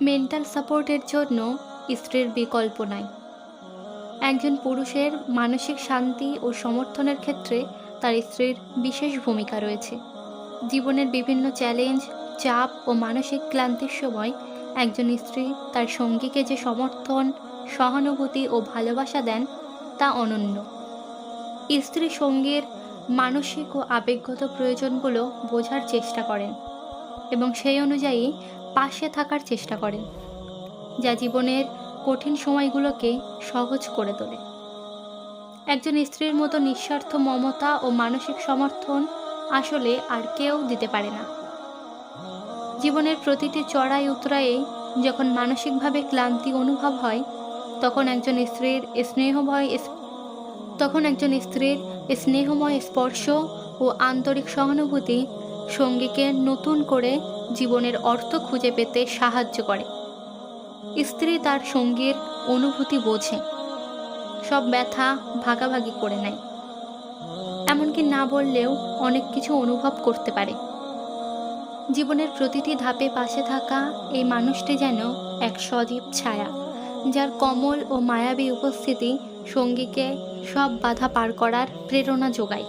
Mental সাপোর্টের জন্য স্ত্রীর বিকল্প নাই। একজন পুরুষের মানসিক শান্তি ও সমর্থনের ক্ষেত্রে তার স্ত্রীর বিশেষ ভূমিকা রয়েছে। জীবনের বিভিন্ন চ্যালেঞ্জ চাপ ও মানসিক ক্লান্তির সময় একজন স্ত্রী তার সঙ্গীকে যে সমর্থন, সহানুভূতি ও ভালোবাসা দেন তা অনন্য। স্ত্রী সঙ্গীর মানসিক ও আবেগগত প্রয়োজনগুলো বোঝার চেষ্টা করেন। এবং সেই অনুযায়ী পাশে থাকার চেষ্টা করেন যা জীবনের কঠিন সময়গুলোকে সহজ করে তোলে। একজন স্ত্রীর মতো নিঃস্বার্থ মমতা ও মানসিক সমর্থন আসলে আর কেউ দিতে পারে না। জীবনের প্রতিটি চড়াই উতরায়ে যখন মানসিকভাবে ক্লান্তি অনুভব হয়, তখন একজন স্ত্রীর স্নেহময় তখন একজন স্ত্রীর স্নেহময় স্পর্শ ও আন্তরিক সহানুভূতি সঙ্গীকে নতুন করে জীবনের অর্থ খুঁজে পেতে সাহায্য করে। স্ত্রী তার সঙ্গীর অনুভূতি বোঝে। সব ব্যথা ভাগাভাগি করে নেয়। এমনকি না বললেও অনেক কিছু অনুভব করতে পারে। জীবনের প্রতিটি ধাপে পাশে থাকা এই মানুষটি যেন এক সজীব ছায়া, যার কমল ও মায়াবী উপস্থিতি সঙ্গীকে সব বাধা পার করার প্রেরণা যোগায়।